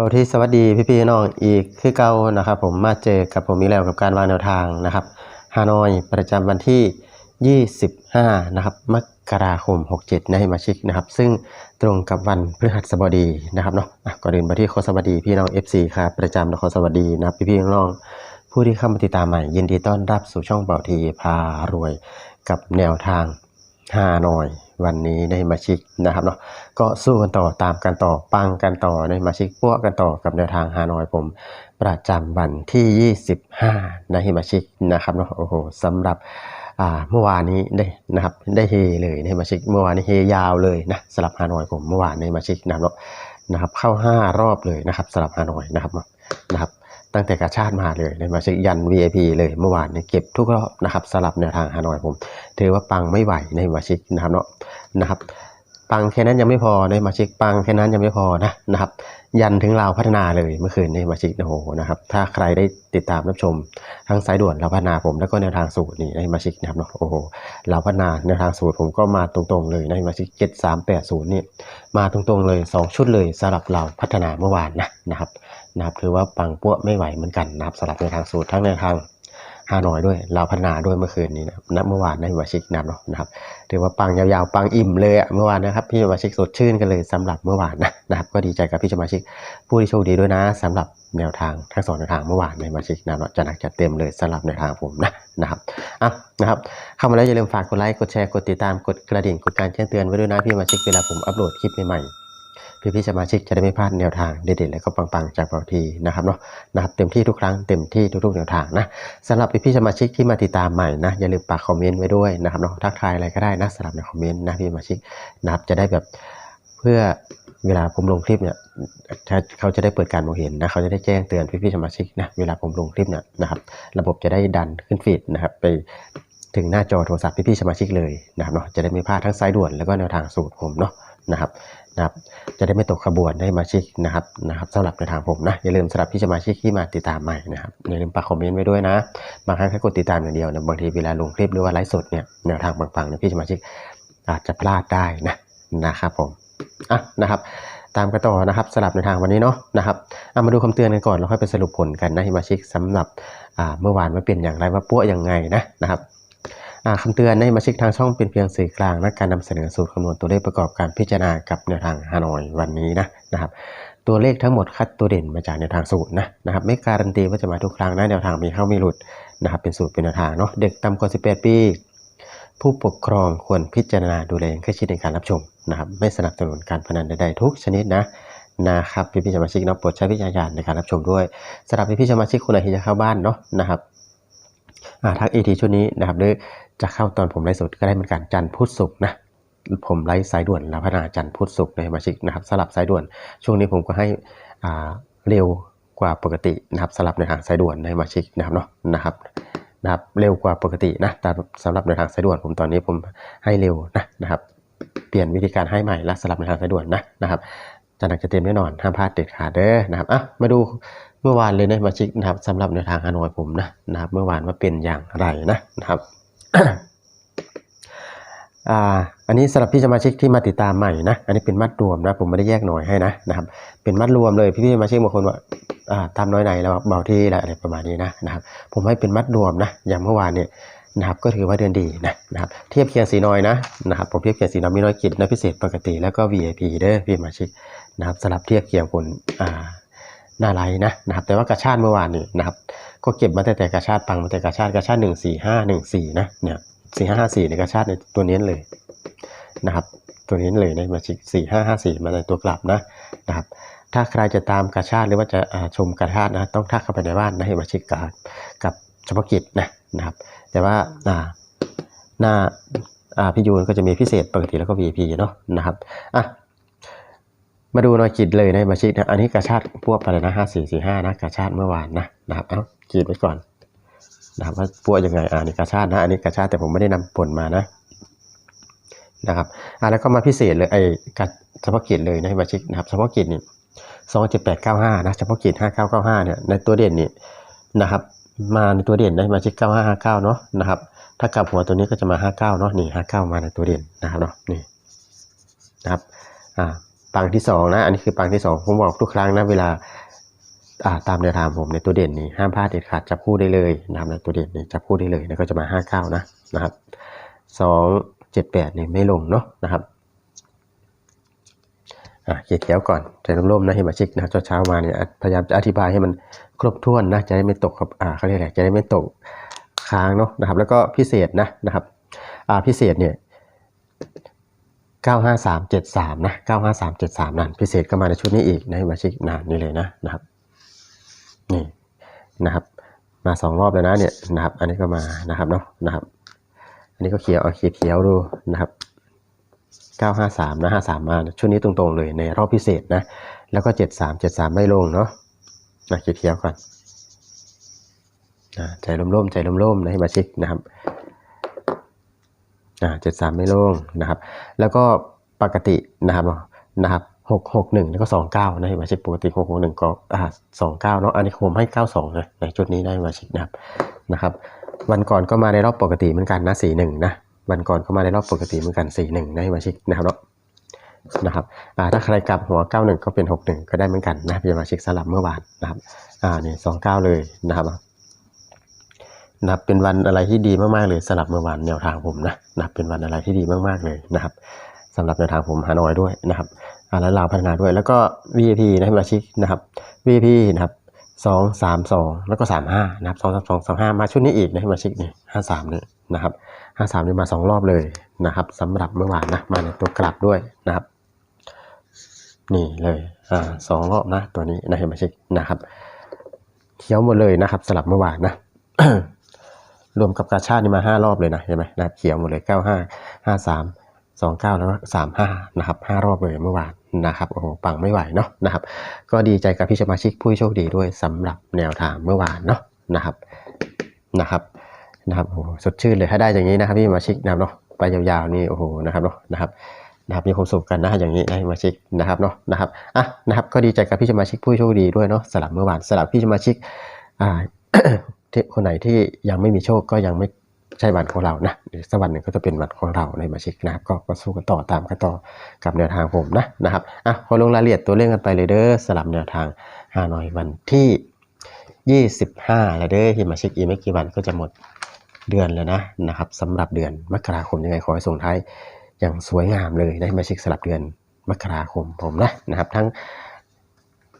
บาที่สวัสดีพี่พี่น้องอีกคือเก่านะครับ ผมมาเจอกับผมอีกแล้วกับการวางแนวทางนะครับฮานอยประจำวันที่ 25 นะครับมกราคม 67 ในมาชิกนะครับ ซึ่งตรงกับวันพฤหัสบดีนะครับเนาะะก่อนอื่นมาที่ขอสวัสดีพี่น้อง FC ครับประจำและขอสวัสดีนะครับพี่พี่น้องผู้ที่เข้ามาติดตามใหม่ ยินดีต้อนรับสู่ช่องเบาทีพารวย กับแนวทางฮานอย วันนี้ในมาชิกนะครับเนาะก็สู้กันต่อตามกันต่อปังกันต่อในมาชิกพวกกันต่อกับแนวทางฮานอยผม ประจำวันที่ 25 ในฮิมาชิกนะครับเนาะโอ้โหสำหรับเมื่อวานนี้ได้นะครับได้เฮเลยในมาชิกเมื่อวานนี้เฮยาวเลยนะสำหรับฮานอยผมเมื่อวานในมาชิกนะครับนะครับเข้า 5 รอบเลยนะครับสำหรับฮานอยนะครับเนาะนะครับ ตั้งแต่กาชาติมาเลยในมาชิกยัน VIP เลยเมื่อวานเนี่ยเก็บทุกรอบนะครับสำหรับแนวทางฮานอยผมถือว่าปังไม่ไหวในมาชิกนะครับเนาะนะครับปังแค่นั้นยังไม่พอในมาชิกปังแค่นั้นยังไม่พอนะนะครับยันถึงลาพัฒนาเลยเมื่อคืนในมาชิกโอ้โหนะครับถ้าใครได้ติดตามรับชมทั้งสายด่วนลาพัฒนาผม แล้วก็แนวทางสูตรนี่ในมาชิกนะครับเนาะโอ้โหลาพัฒนาแนวทางสูตรผมก็มาตรงๆเลยในมาชิก7380นี่มาตรงๆเลย 2 ชุดเลยสำหรับเราพัฒนาเมื่อวานนะนะครับ นะครับถือว่าปังปั้วไม่ไหวเหมือนกันนะครับสำหรับแนทางสูตรทั้งแนวทางฮานอยด้วยลาวพัฒนาด้วยเมื่อคืนนี้นะครับณเมื่อวานในมาชิกนะเนาะนะครับถือว่าปังยาวๆปังอิ่มเลยอะเมื่อวานนะครับพี่สมาชิกสดชื่นกันเลยสำหรับเมื่อวานนะนะครับก็ดีใจกับพี่สมาชิกผู้ที่โชคดีด้วยนะสำหรับแนวทางทั้งสองแนวทางเมื่อวานในสมาชิกนะเนาะจะหนักจัดเต็มเลยสำหรับแนวทางผมนะนะครับอะนะครับเข้ามาแล้วอย่าลืมฝากกดไลค์กดแชร์กดติดตามกดกระดิ่งกดการแจ้งเตือนไว้ด้วยนะพี่สมาชิกเวลาผมอัปโหลดคลิปใหม่ๆ พี่พี่ๆสมาชิกจะได้ไม่พลาดแนวทางเด็ดๆและก็ปังๆจากเราทีนะครับเนาะนะครับเต็มที่ทุกครั้งเต็มที่ทุกๆแนวทางนะสำหรับพี่ๆสมาชิกที่มาติดตามใหม่นะอย่าลืมปักคอมเมนต์ไว้ด้วยนะครับเนาะทักทายอะไรก็ได้นะสำหรับในคอมเมนต์นะพี่สมาชิกนะครับจะได้แบบเพื่อเวลาผมลงคลิปเนี่ยถ้าเขาจะได้เปิดการมองเห็นนะเขาจะได้แจ้งเตือนพี่ๆสมาชิกนะเวลาผมลงคลิปเนี่ยนะครับระบบจะได้ดันขึ้นฟีดนะครับไปถึงหน้าจอโทรศัพท์พี่ๆสมาชิกเลยนะครับเนาะจะได้ไม่พลาดทั้งสายด่วนแล้วก็แนวทางสูตรผมเนาะนะครับ นะครับจะได้ไม่ตกขบวนให้มาชิกนะครับนะครับสำหรับในทางผมนะอย่าลืมสำหรับพี่สมาชิกที่มาติดตามใหม่นะครับอย่าลืมปักคอมเมนต์ไว้ด้วยนะบางครั้งแค่กดติดตามอย่างเดียวนะบางทีเวลาลงคลิปหรือว่าไลฟ์สดเนี่ยแนวทางบางๆเนี่ยพี่สมาชิกอาจจะพลาดได้นะนะครับผมอะนะครับตามกันต่อนะครับสลับในทางวันนี้เนาะนะครับเอามาดูคำเตือนกันก่อนแล้วค่อยไปสรุปผลกันนะสมาชิกสำหรับอ่าเมื่อวานมันเป็นอย่างไรว่าปั้วยังไงนะนะครับ คำเตือนในมาชิกทางช่องเป็นเพียงสื่อกลางและการนำเสนอสูตรคำนวณตัวเลขประกอบการพิจารณากับแนวทางฮานอยวันนี้นะนะครับ ตัวเลขทั้งหมดคัดตัวเด่นมาจากแนวทางสูตรนะนะครับ ไม่การันตีว่าจะมาทุกครั้งนะแนวทางมีเข้ามีหลุดนะครับ เป็นสูตรเป็นแนวทางเนาะเด็กต่ำกว่า 18 ปี ผู้ปกครองควรพิจารณาดูแลอย่างใกล้ชิดในการรับชมนะครับไม่สนับสนุนการพนันใดๆทุกชนิดนะนะครับพี่พี่สมาชิกเนาะโปรดใช้วิจารณญาณในการรับชมด้วยสำหรับพี่พี่สมาชิกคนไหนที่จะเข้าบ้านเนาะนะครับ ทักเอทีชุดนี้นะครับหรือจะเข้าตอนผมไลฟ์สดก็ได้เหมือนกันจันทร์พุธศุกร์นะผมไลฟ์สายด่วนแล้วพัฒนาจันทร์พุธศุกร์ในสมาชิกนะครับสลับสายด่วน ช่วงนี้ผมก็ให้อ่าเร็วกว่าปกตินะครับสลับในทางสายด่วนในสมาชิกนะครับเนาะนะครับนะครับเร็วกว่าปกตินะแต่สำหรับในทางสายด่วนผมตอนนี้ผมให้เร็วนะนะครับ เปลี่ยนวิธีการให้ใหม่และสลับในทางสายด่วนนะนะครับ จะหนักจะเต็มแน่นอนห้ามพลาดเด็ดขาดเด้อนะครับอะมาดูเมื่อวานเลยนะมาชิกนะครับสำหรับในทางฮานอยผมนะนะครับ เมื่อวานว่าเป็นอย่างไรนะนะครับอ่าอันนี้สำหรับพี่สมาชิกที่มาติดตามใหม่นะ อันนี้เป็นมัดรวมนะ ผมไม่ได้แยกหน่วยให้นะนะครับ เป็นมัดรวมเลยพี่ๆสมาชิกบางคนว่าอ่าตามน้อยในแล้วเบาที่อะไรประมาณนี้นะนะครับ ผมให้เป็นมัดรวมนะอย่างเมื่อวานเนี่ยนะครับก็ถือว่าเดือนดีนะนะครับเทียบเคียงสีน้อยนะนะครับผมเทียบเคียงสีน้อยมีน้อยกิจนะพิเศษปกติแล้วก็ VIP เด้อพี่สมาชิก นะครับสลับเทียบเคียงคนอ่าหน้าไลน์นะนะครับ แต่ว่ากระชาติเมื่อวานนี่นะครับ ก็เก็บมาแต่แต่กระชาติปังมาแต่กระชาติกระชาติหนึ่งสี่ห้าหนึ่งสี่นะเนี่ยสี่ห้าห้าสี่ในกระชาติในตัวนี้เลยนะครับ ตัวนี้เลยในมาชิกสี่ห้าห้าสี่มาในตัวกลับนะนะครับถ้าใครจะตามกระชาติหรือว่าจะาชมกระชาตินะต้องทักเข้าไปในบ้านนะให้มาชิกกับกับเฉพาะกิจนะนะครับ แต่ว่าอ่าหน้าอ่าพี่ยูนก็จะมีพิเศษปกติแล้วก็ VIP เนาะนะครับอะ มาดูหน่อยขีดเลยในะมาชิกนะอันนี้กระชาติพวกอะไรนะห้าสี่สี่ห้านะกระชาติเมื่อวานนะนะครับเอ้าขีดไว้ก่อนนะครับว่าพวกยังไงอ่านี่กระชาตินะอันนี้กระชาติแต่ผมไม่ได้นำผลมานะนะครับอ่าแล้วก็มาพิเศษเลยไอ้กระเฉพาะกิจเลยนะมาชิกนะครับเฉพาะกิจนี่สองเจ็ดแปดเก้าห้านะเฉพาะกิจห้าเก้าเก้าห้าเนี่ยในตัวเด่นนี่นะครับมาในตัวเด่นนะมาชิกเก้าห้าห้าเก้าเนาะนะครับถ้ากลับหัวตัวนี้ก็จะมาห้าเก้าเนาะนี่ห้าเก้ามาในตัวเด่นนะครับเนาะนี่นะครับอ่า ปังที่สองนะอันนี้คือปังที่สองผมบอกทุกครั้งนะเวลาาตามแนวทางผมในตัวเด่นนี่ห้ามพลาดเด็ดขาดจับคู่ได้เลยนะครับในตัวเด่นนี่จับคู่ได้เลยแล้วก็จะมาห้าเก้านะนะครับสองเจ็ดแปดนี่ไม่ลงเนาะนะครับอะเขียนเขียวก่อนใจร่มๆนะเฮมาชิกนะเช้าๆมาเนี่ยพยายามจะอธิบายให้มันครบถ้วนนะจะได้ไม่ตกครับอ่าเขาเรียกอะไรจะได้ไม่ตกค้างเนาะนะครับ แล้วก็พิเศษนะนะครับอ่าพิเศษเนี่ย 95373 นะ 95373 นั่นพิเศษก็มาในชุดนี้อีกนะมาชิกนานนี่เลยนะนะครับนี่นะครับ มาสองรอบแล้วนะเนี่ยนะครับ อันนี้ก็มานะครับเนาะนะครับ อันนี้ก็เขียวเอาเขียวเขียวดูนะครับ 953นะ53 มาชุดนี้ตรงๆเลยในรอบพิเศษนะ แล้วก็ 73 73 ไม่ลงเนาะนะเขียวเขียวก่อนอ่าใจร่มๆใจร่มๆนะให้มาชิกนะครับ อ่าเจ็ดสามไม่ลงนะครับ แล้วก็ปกตินะครับเนาะนะครับหกหกหนึ่งแล้วก็สองเก้านะมาชิกปกติหกหกหนึ่งก็อ่าสองเก้าเนาะอันนี้ผมให้เก้าสองนะในชุดนี้ได้มาชิกนะครับนะครับ วันก่อนก็มาในรอบปกติเหมือนกันนะสี่หนึ่งนะวันก่อนก็มาในรอบปกติเหมือนกันสี่หนึ่งนะมาชิกนะครับเนาะนะครับอ่าถ้าใครกลับหัวเก้าหนึ่งก็เป็นหกหนึ่งก็ได้เหมือนกันนะพี่มาชิกสลับเมื่อวานนะครับอ่าเนี่สองเก้าเลยนะครับ นับเป็นวันอะไรที่ดีมากๆเลยสำหรับเมื่อวานแนวทางผมนะนับเป็นวันอะไรที่ดีมากๆเลยนะครับสำหรับแนวทางผมฮานอยด้วยนะครับอาและลาวพัฒนาด้วยแล้วก็ VIP นะสมาชิกนะครับ VIP นะครับสองสามสองแล้วก็สามห้านะครับสองสามสองสองห้ามาชุดนี้อีกนะสมาชิกนี่ห้าสามนี่นะครับห้าสามนี่มาสองรอบเลยนะครับสำหรับเมื่อวานนะมาในตัวกลับด้วยนะครับ นี่เลยอ่าสองรอบนะตัวนี้นะสมาชิกนะครับเขียวหมดเลยนะครับสลับเมื่อวานนะ รวมกับกาชาตินี่มาห้ารอบเลยนะเห็นไหมนะเขียวหมดเลยเก้าห้าห้าสามสองเก้าแล้วก็สามห้านะครับห้ารอบเลยเมื่อวานนะครับโอ้โหปังไม่ไหวเนาะนะครับ ก็ดีใจกับพี่สมาชิกผู้โชคดีด้วยสำหรับแนวทางเมื่อวานเนาะนะครับนะครับนะครับโอ้โหสดชื่นเลยถ้าได้อย่างนี้นะครับพี่สมาชิกนะครับเนาะไปยาวๆนี่โอ้โหนะครับเนาะนะครับนะครับมีความสุขกันนะอย่างนี้นะพี่สมาชิกนะครับเนาะนะครับอะนะครับก็ดีใจกับพี่สมาชิกผู้โชคดีด้วยเนาะสลับเมื่อวานสลับพี่สมาชิกอ่า คนไหนที่ยังไม่มีโชคก็ยังไม่ใช่วันของเรานะเดี๋ยวสักวันหนึ่งก็จะเป็นวันของเราในมาชิกนะครับ ก็ก็สู้กันต่อตามกันต่อกับแนวทางผมนะนะครับอะพอลงรายละเอียดตัวเลขกันไปเลยเด้อสลับแนวทางฮานอยวันที่ 25 แล้วเด้อที่มาชิกอีกไม่กี่วันก็จะหมดเดือนแล้วนะนะครับสำหรับเดือนมกราคมยังไงขอให้ส่งท้ายอย่างสวยงามเลยนะมาชิกสลับเดือนมกราคมผมนะนะครับ ทั้ง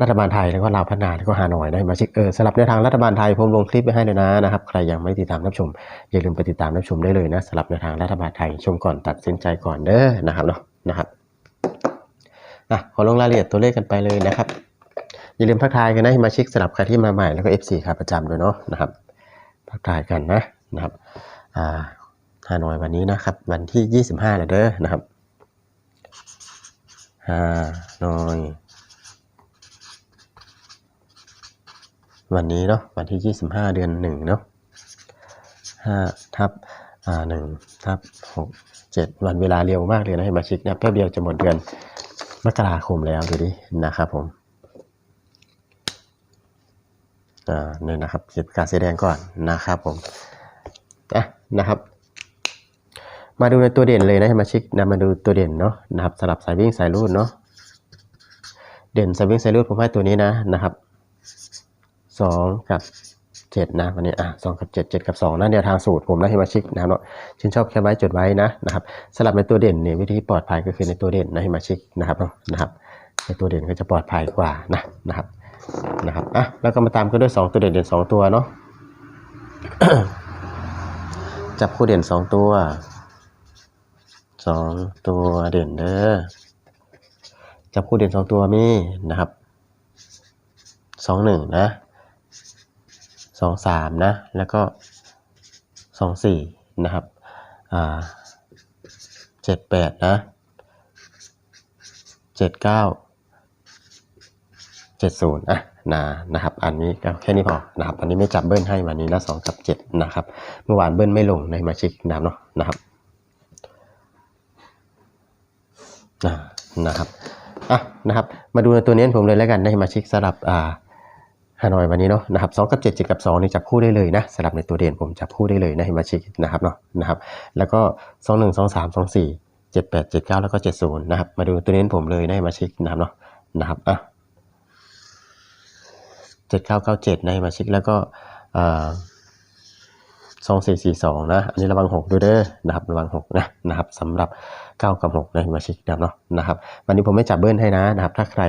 รัฐบาลไทยแล้วก็ลาวพัฒนาแล้วก็ฮานอยได้มาชิกเออสำหรับในทางรัฐบาลไทยผมลงคลิปไปให้เลยนะนะครับใครยังไม่ติดตามรับชม อย่าลืมไปติดตามรับชมได้เลยนะสำหรับในทางรัฐบาลไทยชมก่อนตัดสินใจก่อนเด้อนะครับเนาะนะครับอะขอลงรายละเอียดตัวเลขกันไปเลยนะครับ อย่าลืมทักทายกันนะมาชิกสำหรับใครที่มาใหม่แล้วก็ FC ขาประจำด้วยเนาะนะครับทักทายกันนะนะครับอ่าฮานอยวันนี้นะครับ วันที่ 25แล้วเด้อนะครับฮานอย วันนี้เนาะวันที่ 25 เดือนหนึ่งเนาะห้าทับอ่าหนึ่งทับหกเจ็ดวันเวลาเร็วมากเลยนะให้มาชิกนะแป๊บเดียวจะหมดเดือนมกราคมแล้วดูดินะครับผมอ่าเนี่ยนะครับเก็บการแสดงก่อนนะครับผมอะนะครับมาดูในตัวเด่นเลยนะให้มาชิกนะมาดูตัวเด่นเนาะนะครับสลับสายวิ่งสายรูดเนาะเด่นสายวิ่งสายรูดผมให้ตัวนี้นะนะครับ สองกับเจ็ดนะวันนี้อะสองกับเจ็ดเจ็ดกับสองนะเดียวทางสูตรผมนะฮิมาชิกนะครับเนาะชื่นชอบแค่ไว้จดไว้นะนะครับสลับในตัวเด่นเนี่ยวิธีปลอดภัยก็คือในตัวเด่นนะฮิมาชิกนะครับเนาะนะครับ ในตัวเด่นก็จะปลอดภัยกว่านะนะครับนะครับอะแล้วก็มาตามกันด้วยสองตัวเด่นเด่นสองตัวเนาะจับคู่เด่นสองตัวสองตัวเด่นเด้อจับคู่เด่นสองตัวมีนะครับสองหนึ่งนะ สองสามนะ แล้วก็สองสี่นะครับอ่าเจ็ดแปดนะเจ็ดเก้าเจ็ดศูนย์อะนะนะครับ อันนี้ก็แค่นี้พอนะครับ อันนี้ไม่จับเบิ้ลให้วันนี้นะสองกับเจ็ดนะครับ เมื่อวานเบิ้ลไม่ลงในมาชิกนะครับเนาะนะครับอ่านะครับอะนะครับ มาดูในตัวนี้ผมเลยแล้วกันในมาชิกสลับอ่า ฮานอยวันนี้เนาะนะครับสองกับเจ็ดเจ็ดกับสองนี่จับคู่ได้เลยนะสลับในตัวเด่นผมจับคู่ได้เลยนะมาชิกนะครับเนาะนะครับแล้วก็สองหนึ่งสองสามสองสี่78 79 แล้วก็ 70 นะครับ มาดูตัวเน้นผมเลยนะมาชิกนะครับเนาะนะครับอะ7997นะมาชิกแล้วก็อ่าสองสี่สี่สองนะอันนี้ระวังหกด้วยเด้อนะครับระวังหกนะนะครับสำหรับ เก้ากับหกในมาชิกนะครับเนาะนะครับ วันนี้ผมไม่จับเบิ้ลให้นะนะครับ ถ้าใคร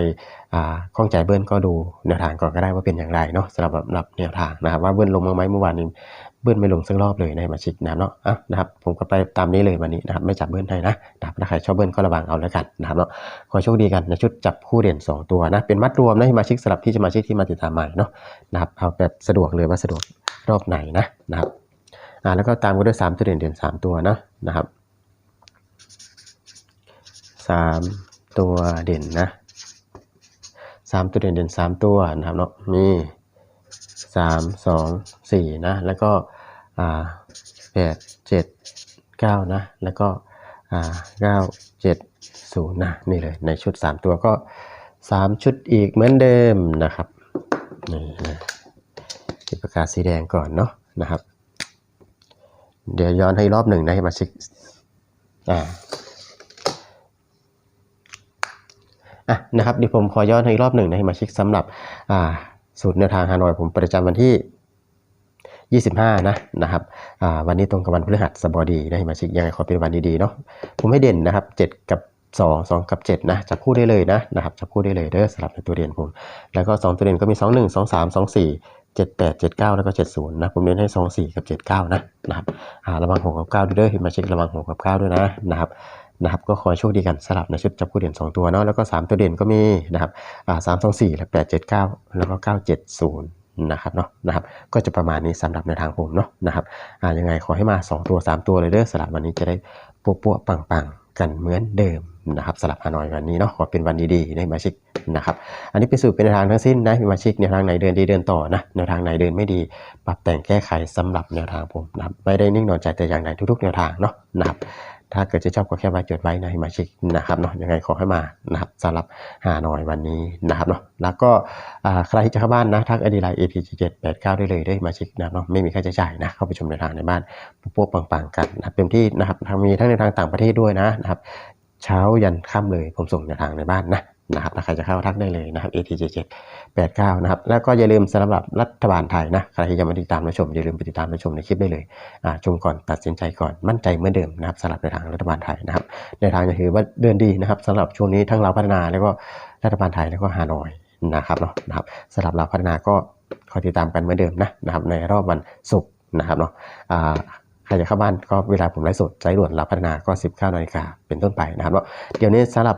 อ่าข้องใจเบิ้ลก็ดูแนวทางก่อนก็ได้ว่าเป็นอย่างไรเนาะสำหรับสำหรับแนวทางนะครับ ว่าเบิ้ลลงมาไหมเมื่อวานนี้เบิ้ลไม่ลงสักรอบเลยในมาชิกนะเนาะอะนะครับ ผมก็ไปตามนี้เลยวันนี้นะครับไม่จับเบิ้ลให้นะนะครับถ้าใครชอบเบิ้ลก็ระวังเอาแล้วกันนะครับเนาะขอโชคดีกันในชุดจับคู่เด่นสองตัวนะเป็นมัดรวมนะมาชิกสำหรับที่จะมาชิกที่มาติดตามใหม่เนาะนะครับเอาแบบสะดวกเลยว่าสะดวกรอบไหนนะนะครับอ่าแล้วก็ตามกันด้วย3ตัวเด่นเด่น3ตัวนะนะครับ 3ตัวเด่นนะ3ตัวเด่นเด่น3ตัวนะครับเนาะมี3 2 4นะแล้วก็อ่า8 7 9นะแล้วก็อ่า9 7 0นะนี่เลยในชุด3ตัวก็3ชุดอีกเหมือนเดิมนะครับนี่นะติดประกาศสีแดงก่อนเนาะนะครับ เดี๋ยวย้อนให้รอบหนึ่งนะให้มาช็คอ่า อะนะครับเดี๋ยวผมขอย้อนให้รอบหนึ่งนะให้มาช็คสำหรับอ่าสูตรแนวทางฮานอยผมประจำวันที่ 25 นะนะครับอ่าวันนี้ตรงกับวันพฤหัสบดีนะให้มาช็คยังไงขอเป็นวันดีๆเนาะผมให้เด่นนะครับ 7 กับ 2 2 กับ 7 นะจับคู่ได้เลยนะนะครับจับคู่ได้เลยเด้อสำหรับในตัวเด่นผม แล้วก็ 2 ตัวเด่นก็มี 2 1 2 3 2 4 7 8 7 9 แล้วก็ 70 นะ ผมเน้นให้ 2 4 กับ 79 นะ นะครับ อ่า ระวัง6กับ 9 ด้วยเด้อมาเช็คระวัง6กับ 9 ด้วยนะ นะครับ นะครับก็ขอให้โชคดีกันสลับในชุดจับคู่เด่น 2 ตัวเนาะแล้วก็ 3 ตัวเด่นก็มีนะครับอ่า3 2 4และ8 7 9แล้วก็9 70นย์นะครับเนาะนะครับก็จะประมาณนี้สำหรับในทางผมเนาะนะครับอ่ายังไงขอให้มา 2 ตัว 3 ตัวเลยเด้อสลับวันนี้จะได้ปัวๆปังๆกันเหมือนเดิมนะครับสลับฮานอยวันนี้เนาะขอเป็นวันดีๆได้มาชิกนะครับอันนี้เป็นสูตรเป็นแนทางทั้งสิ้นนะมีมาชิกแนวทางไหนเดินดีเดินต่อนะแนวทางไหนเดินไม่ดี ปรับแต่งแก้ไขสำหรับแนวทางผมนะครับไม่ได้นิ่งนอนใจแต่อย่างใดทุกๆแนวทางเนาะนะครับ ถ้าเกิดจะชอบก็แค่ไวจดไว้นะมาชิกนะครับเนาะยังไงขอให้มานะครับสำหรับหาหน่อยวันนี้นะครับเนาะแล้วก็ใครที่จะเข้าบ้านนะทักอดีไลน์ AP 7 8 9ได้เลยได้มาชิกนะเนาะไม่มีค่าใช้จ่ายนะเข้าไปชมในทางในบ้านพวกปังๆกันนะเต็มที่นะครับทางมีทั้งในทางต่างประเทศด้วยนะนะครับเช้ายันค่ำเลยผมส่งในทางในบ้านนะ นะครับใครจะเข้าทักได้เลยนะครับ ATJ 7 8 9 นะครับ แล้วก็อย่าลืมสำหรับรัฐบาลไทยนะใครที่จะมาติดตามรับชมอย่าลืมไปติดตามรับชมในคลิปได้เลยอ่าชมก่อนตัดสินใจก่อนมั่นใจเหมือนเดิมนะครับสำหรับในทางรัฐบาลไทยนะครับในทางจะถือว่าเดินดีนะครับสำหรับช่วงนี้ทั้งเราพัฒนาแล้วก็รัฐบาลไทยแล้วก็ฮานอยนะครับเนาะนะครับสำหรับเราพัฒนาก็คอยติดตามกันเหมือนเดิมนะนะครับในรอบวันศุกร์นะครับเนาะอ่าใครจะเข้าบ้านก็เวลาผมไลฟ์สดใจด่วนรับพัฒนาก็ 19นาฬิกาเป็นต้นไปนะครับว่าะเดี๋ยวนี้สำหรับ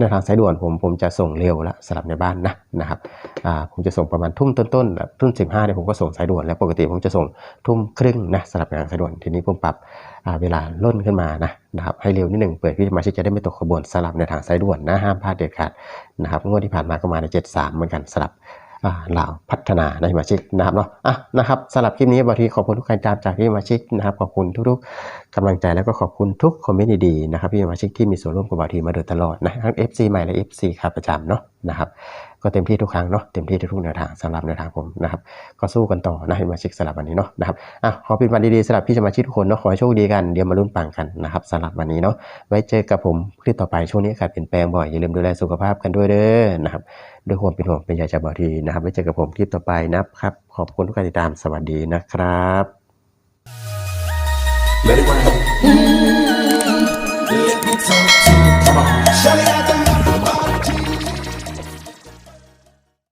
อ่าในทางสายด่วนผมผมจะส่งเร็วแล้วสำหรับในบ้านนะนะครับอ่าผมจะส่งประมาณทุ่มต้นๆแบบทุ่มสิบห้าเนี่ยผมก็ส่งสายด่วนแล้วปกติผมจะส่งทุ่มครึ่งนะสำหรับงานสายด่วนทีนี้ผมปรับอ่าเวลาล่นขึ้นมานะนะครับให้เร็วนิดหนึ่งเปิดพี่สมาชิกจะได้ไม่ตกขบวนสลับในทางสายด่วนนะห้ามพลาดเด็ดขาดนะครับงวดที่ผ่านมาก็มาในเจ็ดสามเหมือนกันสลับ ลาวพัฒนาในมาชิกนะครับเนาะอะนะครับสำหรับคลิปนี้บางทีขอบคุณทุกการตามจากที่มาชิกนะครับขอบคุณทุกๆกำลังใจแล้วก็ขอบคุณทุกคอมเมนต์ดีๆนะครับที่มาชิกที่มีส่วนร่วมกับบางทีมาโดยตลอดนะทั้ง FC ใหม่และ FC ขาประจำเนาะนะครับก็เต็มที่ทุกครั้งเนาะเต็มที่ทุกแนวทางสำหรับแนวทางผมนะครับก็สู้กันต่อนะมาชิกสลับวันนี้เนาะนะครับอะขอเป็นวันดีๆสำหรับพี่สมาชิกทุกคนเนาะขอให้โชคดีกันเดี๋ยวมาลุ้นปังกันนะครับสำหรับวันนี้เนาะไว้เจอกับผมคลิปต่อไปช่วงนี้อากาศเปลี่ยนแปลงบ่อยอย่าลืมดูแลสุขภาพกันด้วยเด้อนะครับ ด้วยความเป็นห่วงเป็นใยจากบอทีนะครับไว้เจอกับผมคลิปต่อไปนะครับ ขอบคุณทุกการติดตามสวัสดีนะครับ Let it ride.